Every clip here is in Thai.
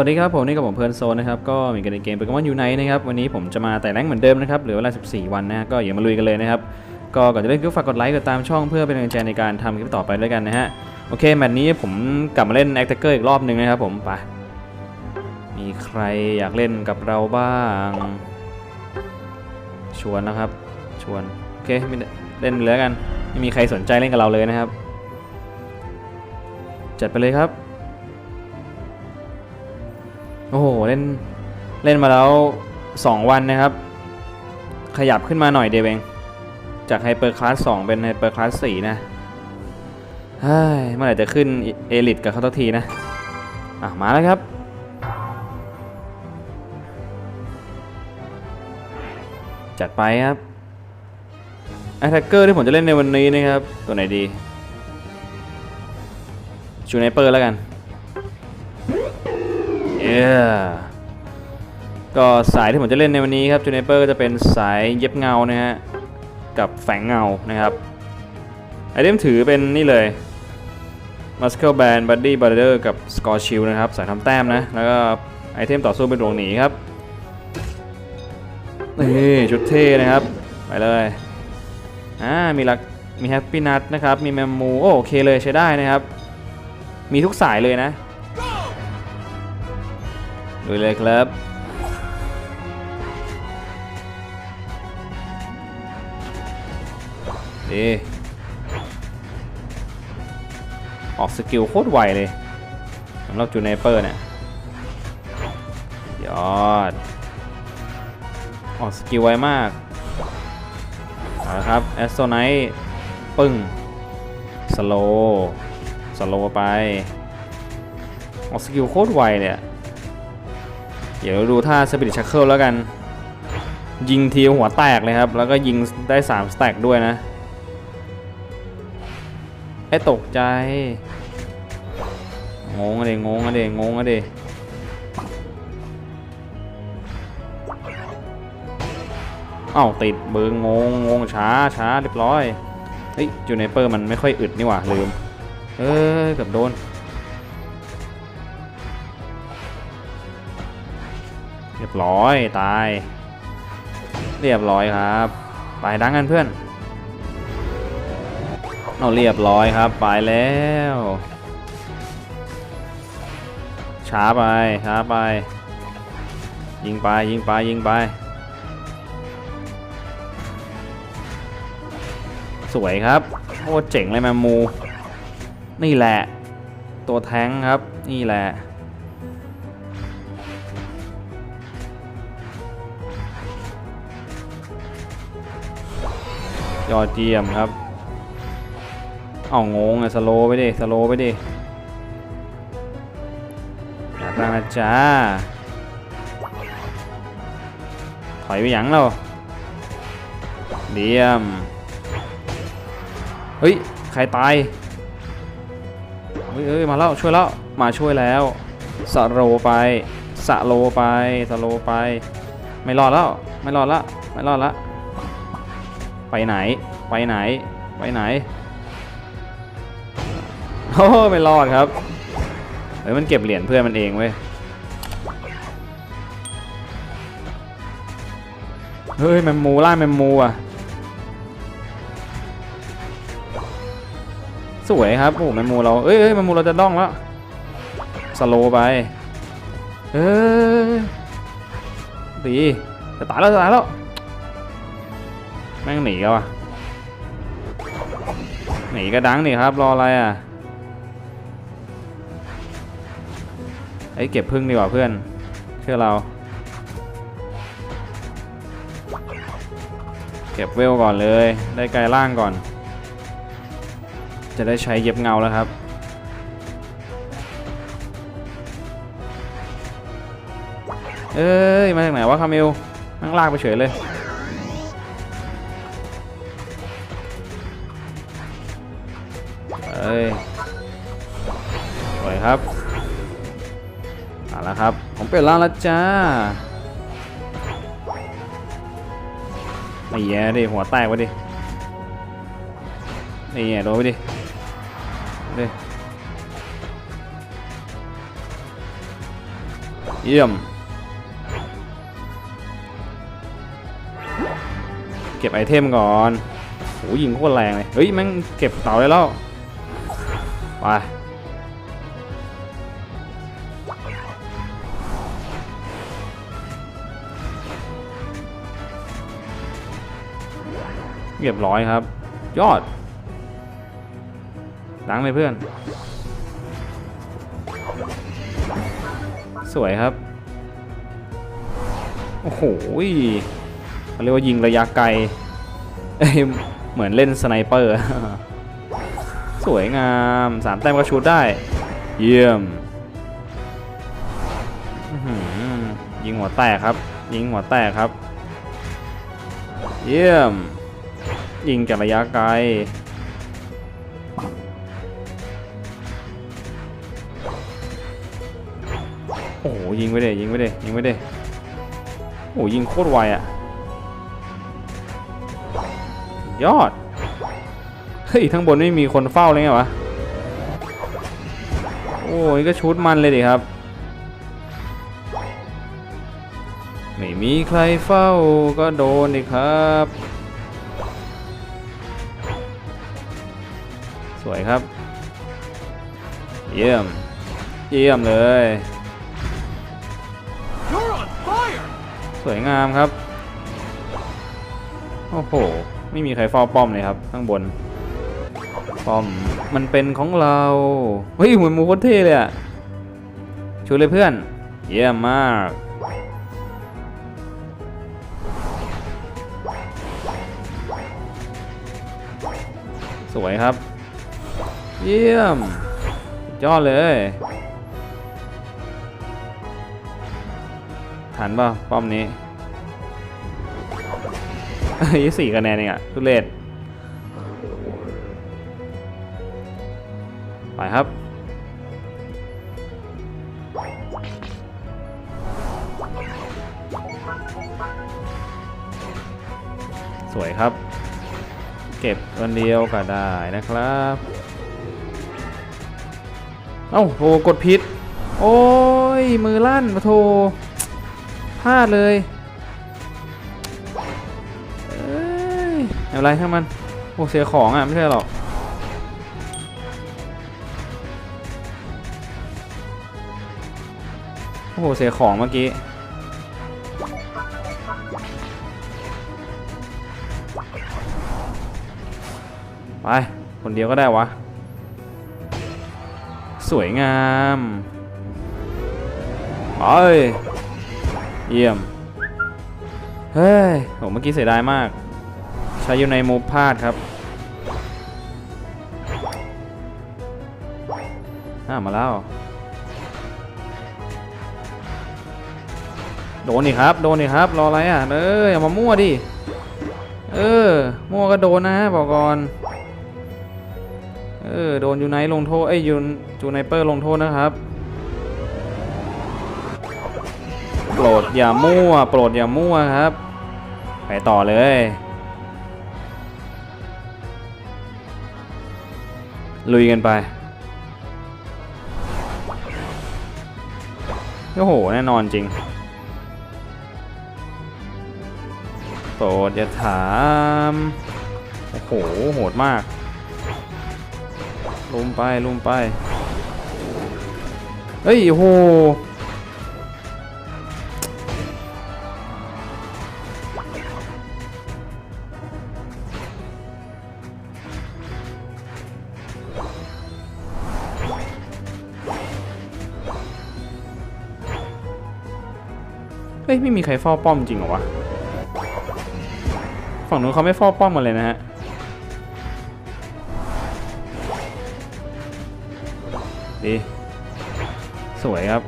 วัสดีครับผมนี่กับผมเพลินโซนนะครับก็มีกันในเกมโปเกมอนยูไนนะครับวันนี้ผมจะมาแต่แรงเหมือนเดิมนะครับเหลือเวลา 14 วันนะฮะก็อย่ามาลุยกันเลยนะครับก็ก่อนจะเล่นก็ฝากกดไลค์กดตามช่องเพื่อเป็นกำลังใจในการทำคลิปต่อไปด้วยกันนะฮะโอเคแมตช์นี้ผมกลับมาเล่นแอคเกอร์อีกรอบหนึ่งนะครับผมไปมีใครอยากเล่นกับเราบ้าง ชวนนะครับ ชวนโอเคไม่เล่นเลยแล้วกันไม่มีใครสนใจเล่นกับเราเลยนะครับ จัดไปเลยครับ โอ้โหเล่นเล่นมาแล้ว 2 วันนะครับ ขยับขึ้นมาหน่อยเดียวเองจากไฮเปอร์คลาส2เป็นไฮเปอร์คลาส4นะเฮ้ยเมื่อไหร่จะขึ้นเอลิทกับเขาทักทีนะ อะ มาแล้วครับ จัดไปครับแอตแทกเกอร์ที่ผมจะเล่นในวันนี้นะครับ ตัวไหนดีชูไนเปอร์แล้วกัน เย้ก็สายที่ผมจะเล่นในวันนี้ครับจูเนเปอร์ก็จะเป็นสายเย็บเงานะฮะกับแฝงเงานะครับไอเทมถือเป็นนี่เลย Muscle Band Body Builder กับ Score Shield นะครับสายทำแต้มนะ แล้วก็ไอเทมต่อสู้เป็นดวงหนีครับ นี่ชุดเท่นะครับ ไปเลยอ่ามีลักมีแฮปปี้นัทนะครับ มีแมมมูโอเคเลยใช้ได้นะครับ มีทุกสายเลยนะ ดูเลยครับ ดีออกสกิลโคตรไวเลยสำหรับจูเนเปอร์เนี่ย ยอด ออกสกิลไวมากเอาละครับแอสโซไนท์ปึ้ง สโลสโลไป ออกสกิลโคตรไวเนี่ย เดี๋ยวดูท่าสปิริตชัคเคิลแล้วกัน ยิงทีหัวแตกเลยครับ แล้วก็ยิงได้3สแต็กด้วยนะไอ้ตกใจ งงอะเดงงอะเดงงอะเดเอ้าติดเบิงงงงงช้าช้าเรียบร้อย เฮ้ยจูเนเปอร์มันไม่ค่อยอึดนี่หว่าลืม เอ้ยเกือบโดน ร้อยตาย เรียบร้อยครับ ไปดังกันเพื่อนเอาเรียบร้อยครับ ไปแล้ว ช้าไป ช้าไป ยิงไป ยิงไป ยิงไป สวยครับโคตรเจ๋งเลยแมมมู นี่แหละ ตัวแท้งครับ นี่แหละ ยอดเยี่ยมครับ เอางงอะสโลไปดิ สโลไปดิอยากได้นะจ้า ถอยไปยังเราเดียม เฮ้ย ใครตาย เฮ้ยเฮ้ยมาแล้ว ช่วยแล้ว มาช่วยแล้วสโลไปสโลไปสโลไป ไม่รอดแล้ว ไม่รอดละ ไม่รอดละ ไปไหน ไปไหน ไปไหน โอ้ไม่รอดครับเฮ้ยมันเก็บเหรียญเพื่อนมันเองเว้ย เฮ้ยแมมมูล่าแมมมูอะ สวยครับโอ้แมมมูเราเอ้ยแมมมูเราจะด้องแล้ว สโลไป เอ้ยดีจะตายแล้วจะตายแล้ว แม่งหนีกันวะหนีกระดังนี่ครับ รออะไรอะไอ้เก็บพึ่งดีกว่าเพื่อน เชื่อเรา เก็บเวลก่อนเลย ได้ไกลล่างก่อน จะได้ใช้เย็บเงาแล้วครับเอ้ย มาจากไหนวะคามิลนั่งลากไปเฉยเลย ผมเปลี่ยนร่างแล้วจ้าไม่แย่ดิหัวแตกไปดินี่แย่โดนไปดิดิเยี่ยม เก็บไอเทมก่อนโหยิงโคตรแรงเลย เฮ้ยแม่งเก็บเต่าได้แล้ว ไป เรียบร้อยครับ ยอดดังเลยเพื่อน สวยครับ โอ้โหเขาเรียกว่ายิงระยะไกล เหมือนเล่นสไนเปอร์ สวยงามสามแต้มก็ชูดได้ เยี่ยม ยิงหัวแตกครับ ยิงหัวแตกครับ เยี่ยม ยิงจากระยะไกล โอ้โหยิงไปเดยิงไปเดยิงไปเดโอ้ยิงโคตรไวอะยอด เฮ้ยทั้งบนไม่มีคนเฝ้าเลยไงวะ โอ้ยก็ชุดมันเลยดิครับ ไม่มีใครเฝ้าก็โดนดิครับ เยี่ยม เยี่ยมเลย You're on fire! สวยงามครับ โอ้โห ไม่มีใครเฝ้าป้อมเลยครับ ข้างบน ป้อม มันเป็นของเรา เฮ้ยเหมือนมูโคตรเท่เลยอะช่วยเลยเพื่อน เยี่ยมมากสวยครับ เยี่ยมสุด ยอดเลยทันป่ะป้อมนี้ยี่สี่คะแนนเองอะทุเรศไปครับ สวยครับ เก็บวันเดียวก็ได้นะครับ เอ้าโทกดผิดโอ้ย มือลั่นมาโทพลาดเลยเอ้ยไม่เป็นไรช่างมัน โอ้เสียของอะ ไม่ใช่หรอกโอ้โหเสียของเมื่อกี้ไป คนเดียวก็ได้วะ สวยงามไปเยี่ยม เฮ้ยโหเมื่อกี้เสียดายมาก ใช้อยู่ในมูฟพลาดครับอ่ามาแล้ว โดนนี่ครับ โดนนี่ครับ รออะไรอะ เอออย่ามามั่วดิ เออ มั่วก็โดนนะบอกก่อน เออโดนยูไนท์ลงโทษเอ้ยยูนจูไนเปอร์ลงโทษนะครับ โปรดอย่ามั่ว โปรดอย่ามั่วครับ ไปต่อเลยลุยกันไป โอ้โห แน่นอนจริง โปรดอย่าถาม โอ้โห โหดมาก ลุมไปลุมไป เฮ้ยโหเฮ้ย ไม่มีใครเฝ้าป้อมจริงเหรอวะ ฝั่งนู้นเขาไม่เฝ้าป้อมกันเลยนะฮะ ดีสวยครับ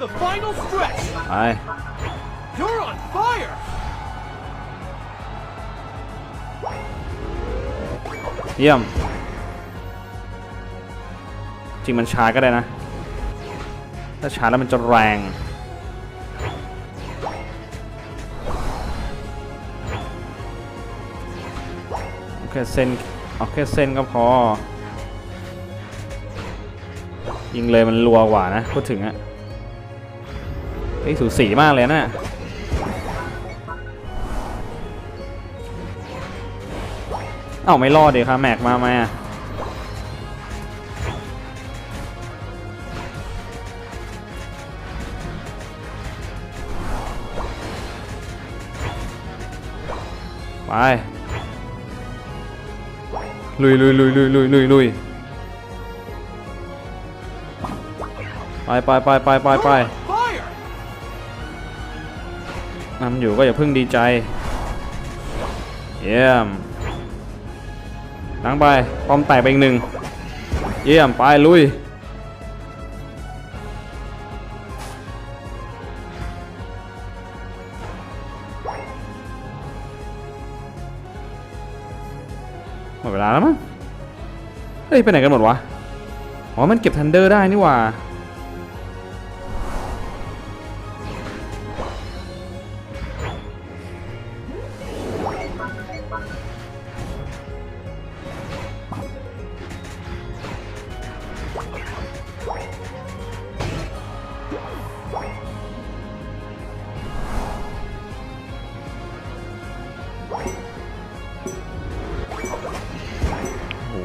The final stretch! ไป You're on fire! เยี่ยม จริงมันช้าก็ได้นะ ถ้าช้าแล้วมันจะแรงเอาแค่เส้นเอาแค่เส้นก็พอ ยิงเลยมันรัวกว่านะพูดถึงอะเฮ้สูสีมากเลยนะเอ้าไม่รอดเดี๋ยวครับแม็กมาไหมอะไปลุยลุยลุยลุยลุยลุย ไปไปไปไปไปไปนำอยู่ก็อย่าเพิ่งดีใจ เยี่ยมล้างไปป้อมแตกไปอีกหนึ่ง เยี่ยม ไป ลุย หมดเวลาแล้วมั้ง เฮ้ย ไปไหนกันหมดวะ อ๋อ มันเก็บทันเดอร์ได้นี่ว่า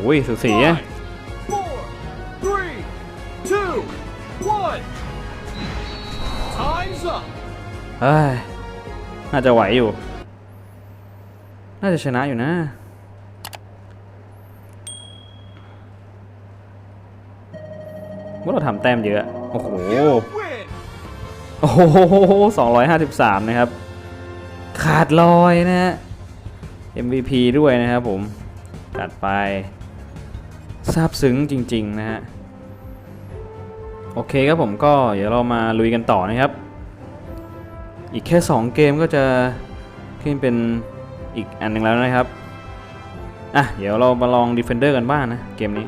อ้ยสุดสีอะ Five, four, three, two, one. Time's up. เฮ้ยน่าจะไหวอยู่ น่าจะชนะอยู่นะ ว่าเราทำแต้มเยอะ โอ้โห You win. โอ้โหสองร้อยห้าสิบสามนะครับ ขาดลอยนะฮะ MVP ด้วยนะครับผม จัดไป ซาบซึ้งจริง ๆ นะฮะ โอเคครับผมก็เดี๋ยวเรามาลุยกันต่อนะครับ อีกแค่ 2 เกมก็จะขึ้นเป็นอีกอันหนึ่งแล้วนะครับอะเดี๋ยวเรามาลอง Defender กันบ้างนะ เกมนี้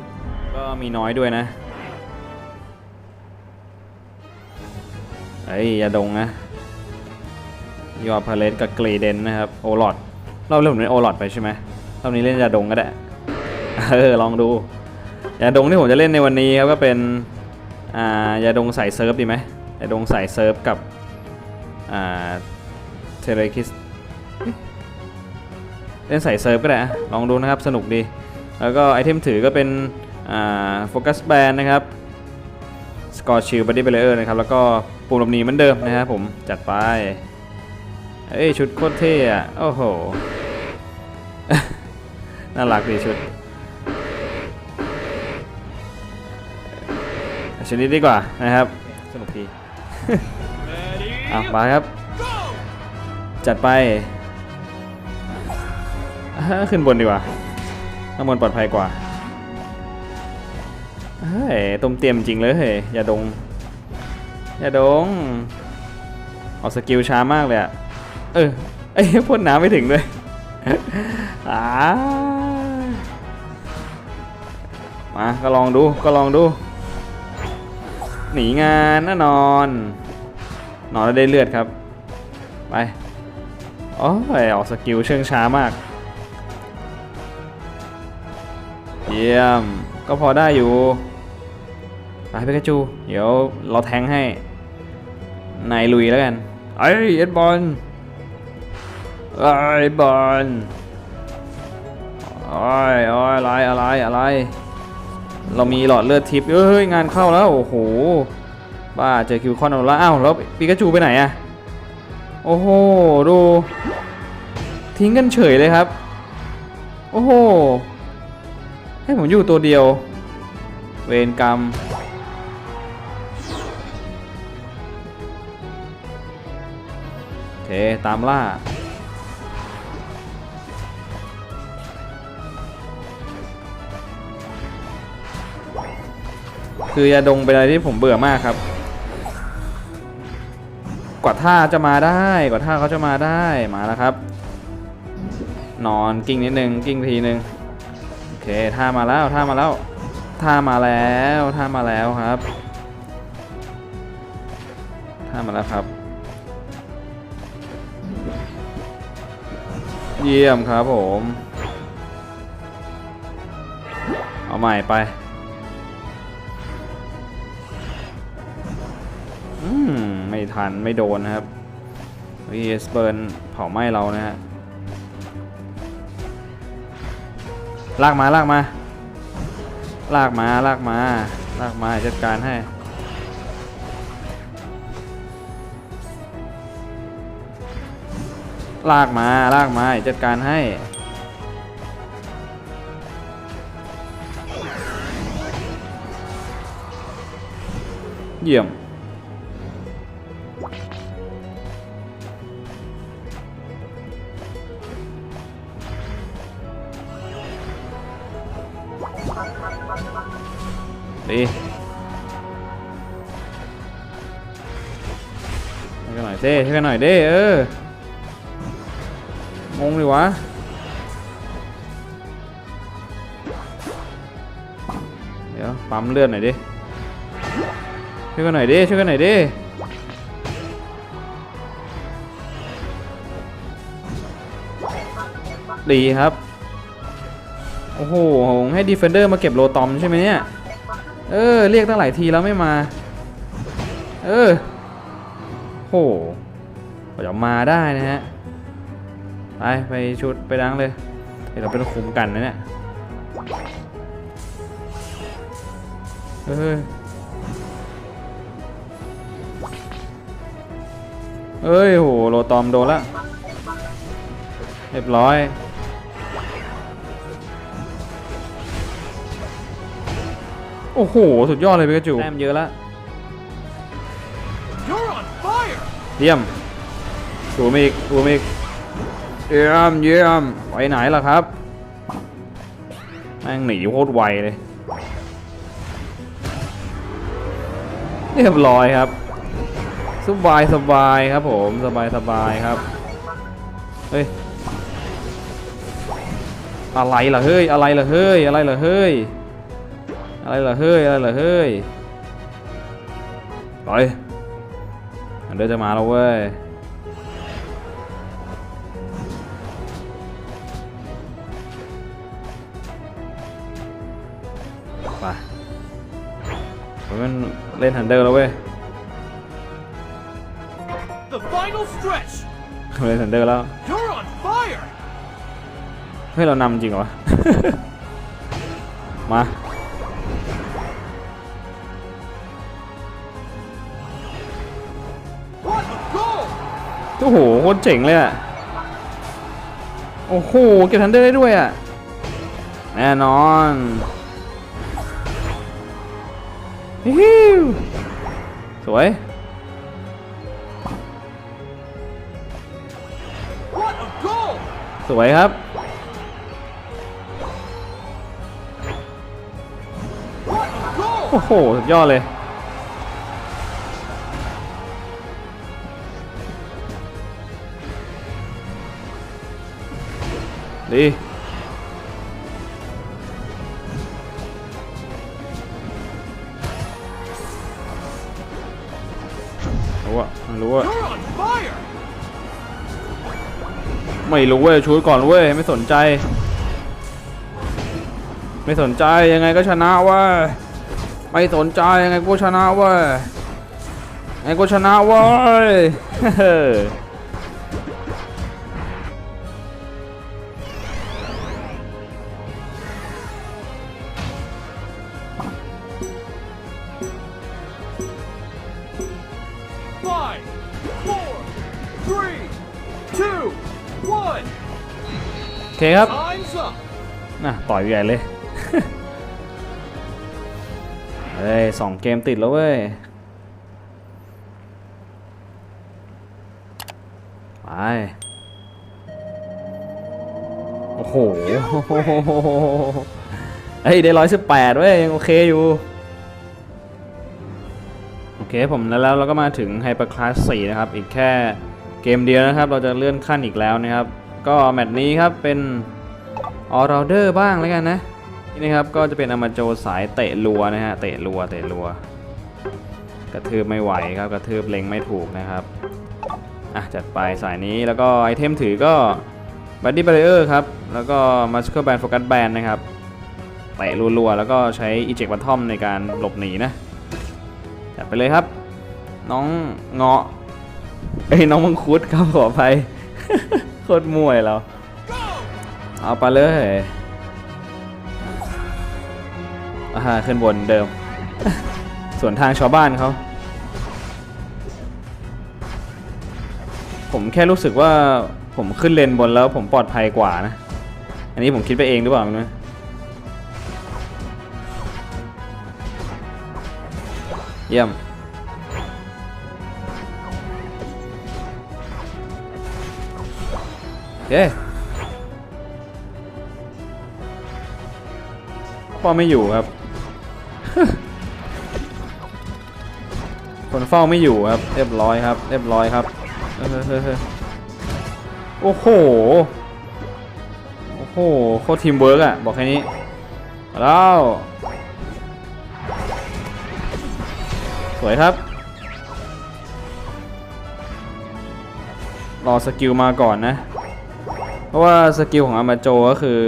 ก็มีน้อยด้วยนะเอ้ยอย่าดงนะยอพาเลสกับเกรเดนนะครับโอลอดเราเล่นผมเล่นโอลอดไปใช่ไหมรอบนี้เล่นยาดงก็ได้ เออ ลองดู ยาดงที่ผมจะเล่นในวันนี้ครับก็เป็นอ่ายาดงใส่เซิร์ฟดีไหมยาดงใส่เซิร์ฟกับอ่าเทเลคิสเล่นใส่เซิร์ฟก็ได้ลองดูนะครับสนุกดี แล้วก็ไอเทมถือก็เป็นอ่าโฟกัสแบนนะครับสกอร์ชิลบัดดี้เบลเลอร์นะครับแล้วก็ปุ่มหลบหนีเหมือนเดิมนะครับผมจัดไปเอ้ยชุดโคตรเท่อะโอ้โห น่ารักดีชุด ชุดนี้ดีกว่านะครับ สนุกดี Ready? อะมาครับ Go! จัดไปอ่าขึ้นบนดีกว่าข้างบนปลอดภัยกว่าเฮ้ยต้มเตรียมจริงเลยเฮ้ยอย่าดง อย่าดง ออกสกิลช้ามากเลยอะเออไอ้ยพ่นน้ำไม่ถึงด้วยอ่ามาก็ลองดูก็ลองดู หนีงานแน่นอน นอนแล้วได้เลือดครับ ไปโอ้ยออกสกิลเชื่องช้ามาก เยี่ยม ก็พอได้อยู่ไปไปกระจู เดี๋ยวเราแทงให้ นายลุยแล้วกัน ไอ้เอ็ดบอลไอ้บอลโอ้ยโอ้ยอะไรอะไรอะไร เรามีหลอดเลือดทิพย์เฮ้ยงานเข้าแล้วโอ้โหบ้าเจอคิวคอนเอาละอ้าวแล้วปิกาจูไปไหนอะโอ้โหดูทิ้งกันเฉยเลยครับ โอ้โห ให้ผมอยู่ตัวเดียว เวรกรรม โอเค ตามล่า คือยาดงเป็นอะไรที่ผมเบื่อมากครับ กว่าท่าจะมาได้ กว่าท่าเขาจะมาได้มาแล้วครับ นอนกิ้งนิดนึงกิ้งทีนึงโอเคท่ามาแล้วท่ามาแล้วท่ามาแล้วท่ามาแล้วครับท่ามาแล้วครับ เยี่ยมครับผม เอาใหม่ไป อืมไม่ทันไม่โดนนะครับวีเอสเบิร์นเผาไหม้เรานะฮะลากมาลากมา ลากมาลากมา ลากมาจัดการให้ ลากมาลากมาจัดการให้เยี่ยม ดีช่วยกันหน่อยเด้ช่วยกันหน่อยเด้เอองงดิวะเดี๋ยวปั๊มเลือดหน่อยดิช่วยกันหน่อยดิช่วยกันหน่อยดิดีครับ โอ้โห ให้ดีเฟนเดอร์มาเก็บโลตอมใช่ไหมเนี่ย เออ เรียกตั้งหลายทีแล้วไม่มา เออโหกว่าจะมาได้นะฮะ ไป ไปชุดไปล้างเลยเดี๋ยวเราเป็นคุมกันนะเนี่ยเออเอ้ยโหโลตอมโดนละเรียบร้อย โอ้โห สุดยอดเลยเปกาจูแต้มเยอะละ You're on fire! เยี่ยมสูมอีกสูมอีกเยี่ยมเยี่ยมไปไหนล่ะครับแม่งหนีโคตรไวเลยเรียบร้อยครับสบายสบายครับผมสบายสบายครับ เฮ้ย อะไรล่ะเฮ้ย อะไรล่ะเฮ้ย อะไรล่ะเฮ้ย อะไรล่ะเฮ้ยอะไรล่ะเฮ้ยไปอันเดอร์จะมาแล้วเว้ยไปมันเล่นฮันเดอร์แล้วเว้ย The final stretch! เล่นฮันเดอร์แล้ว You're on fire! เฮ้ยเรานำจริงเหรอวะมา โอ้โหโคตรเจ๋งเลยอะ โอ้โห เก็บทันเดอร์ได้ด้วยอะ แน่นอนฮิวสวยสวยครับ โอ้โห สุดยอดเลย ดีรู้อะไม่รู้อะ You're on fire! ไม่รู้เว้ยชูดก่อนเว้ยไม่สนใจ ไม่สนใจยังไงก็ชนะเว้ยไม่สนใจยังไงก็ชนะเว้ยยังไงก็ชนะเว้ย เคครับ Time's up. น่ะต่อยใหญ่เลย เฮ้ยสองเกมติดแล้วเว้ย ไป โอ้โหเฮ้ย ได้ร้อยสิบแปดเว้ย ยังโอเคอยู่ โอเคผมแล้วแล้วเราก็มาถึง Hyper Class 4นะครับ อีกแค่เกมเดียวนะครับ เราจะเลื่อนขั้นอีกแล้วนะครับ ก็แมตช์นี้ครับเป็นออร์เดอร์บ้างแล้วกันนะนี่นะครับก็จะเป็นอามาโจสายเตะรัวนะฮะเตะรัวเตะรัว กระทืบไม่ไหวครับกระทืบเล็งไม่ถูกนะครับอะจัดไปสายนี้แล้วก็ไอเทมถือก็บัดดี้ b บ r เออร์ครับแล้วก็มัสเ e อร์แบนโฟกัสแบนนะครับเตะรัวๆแล้วก็ใช้อีเจกบัตทอมในการหลบหนีนะจัดไปเลยครับ น้องเงาะเอ้ยน้องมังคุดครับขออภัย คตรมวยเราเอาไปเลยอ่าขึ้นบนเดิม ส่วนทางชาวบ้านเขาผมแค่รู้สึกว่าผมขึ้นเลนบนแล้วผมปลอดภัยกว่านะ อันนี้ผมคิดไปเองหรือเปล่าไม่รู้เยี่ยม เย้พ่อไม่อยู่ครับ คนเฝ้าไม่อยู่ครับ เรียบร้อยครับ เรียบร้อยครับโอ้โห โอ้โห โคตรทีมเวิร์กอะบอกแค่นี้มาแล้วสวยครับ รอสกิลมาก่อนนะ เพราะว่าสกิลของอามาโจก็คือ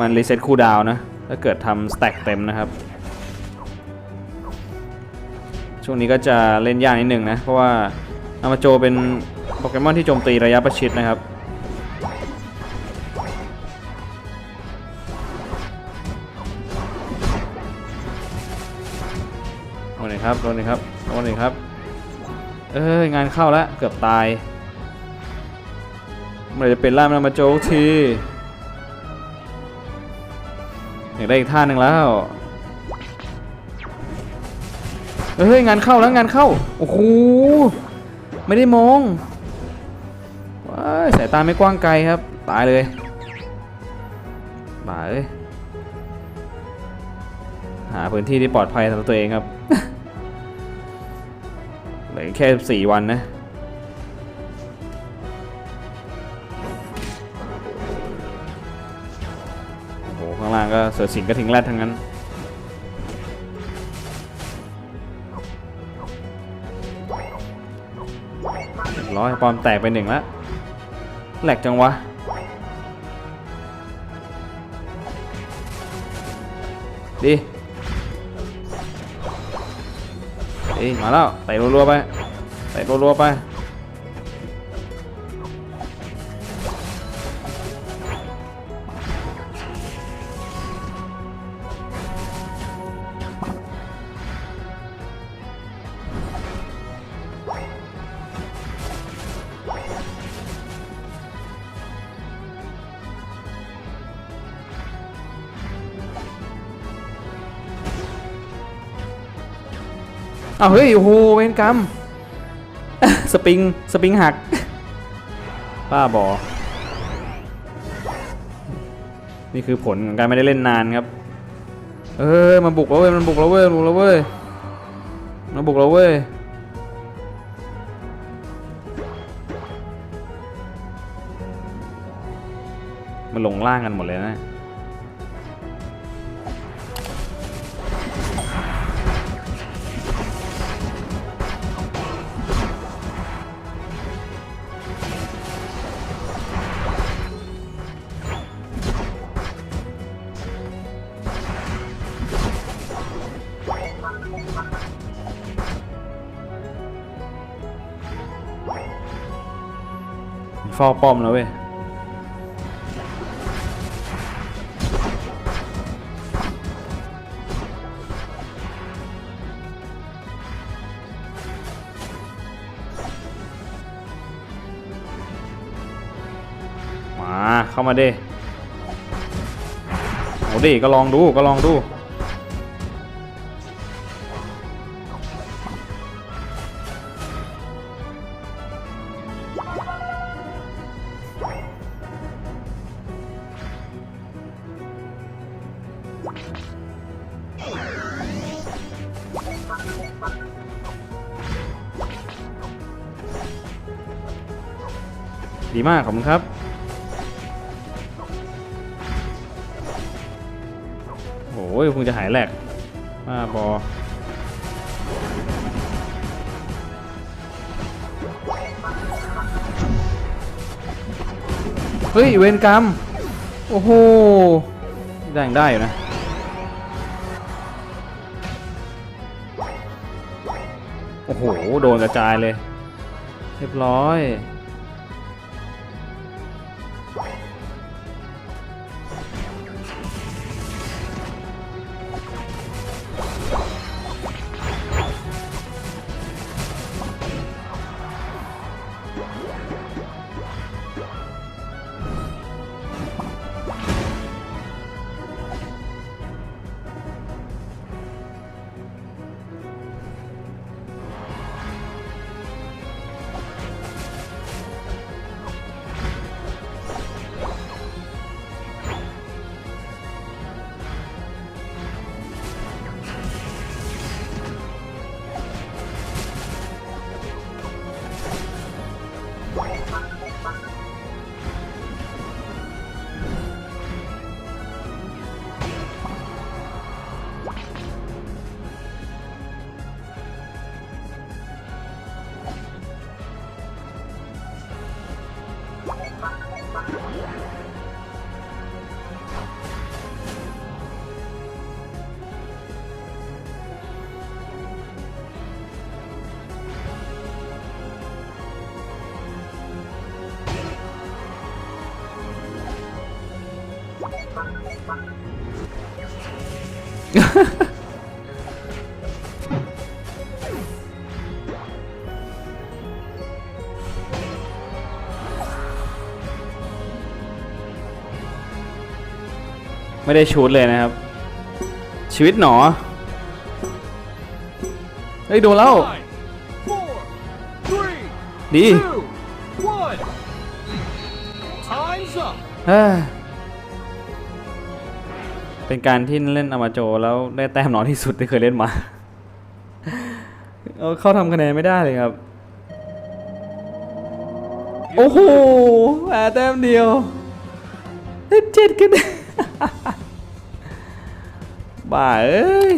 มันรีเซ็ตคูลดาวนะ ถ้าเกิดทำสแต็กเต็มนะครับ ช่วงนี้ก็จะเล่นยากนิดหนึ่งนะ เพราะว่าอามาโจเป็นโปเกมอนที่โจมตีระยะประชิดนะครับโดนเลยครับโดนเลยครับโดนเลยครับ เอ้ยงานเข้าแล้วเกือบตาย เมื่อไรจะเป็นล่ามนามาโจกทีอยากได้อีกท่าหนึ่งแล้ว เฮ้ยงานเข้าแล้วงานเข้า โอ้โห ไม่ได้มองว้ายสายตาไม่กว้างไกลครับ ตายเลยบาเอ้ยหาพื้นที่ที่ปลอดภัยสำหรับตัวเองครับเหลือแค่4วันนะ สือสิงกระทิงแรดทั้งนั้น ร้อยปอมแตกไปหนึ่งแล้วแหลกจังวะ ดีดีมาแล้วเตะรัวๆไปเตะรัวๆไป อ้าวเฮ้ยโอ้โหเวนกรรมสปริง สปริงหักป้าบอ นี่คือผลของการไม่ได้เล่นนานครับ เออมันบุกแล้วเว้ย มันบุกแล้วเว้ยบุกแล้วเว้ยมันบุกแล้วเว้ย มันลงล่างกันหมดเลยนะ เฝ้าป้อมแล้วเว้ยมาเข้ามาดิเอาดิก็ลองดูก็ลองดู ดีมากขอบคุณครับ โอ้ยคงจะหายแหลกมาบอเฮ้ย เวนกรรม โอ้โหได้ยังได้อยู่นะโอ้โห โดนกระจายเลย เรียบร้อย ไม่ได้ชูดเลยนะครับ ชีวิตหนอ เฮ้ยโดนแล้ว Five, four, three, ดี two, one. Time's up. เอ้ยเป็นการที่เล่นอามาโจแล้วได้แต้มน้อยที่สุดที่เคยเล่นมาเอาเข้าทำคะแนนไม่ได้เลยครับ โอ้โหแหมแต้มเดียวได้เจ็ดคะแนน บ้าเอ้ย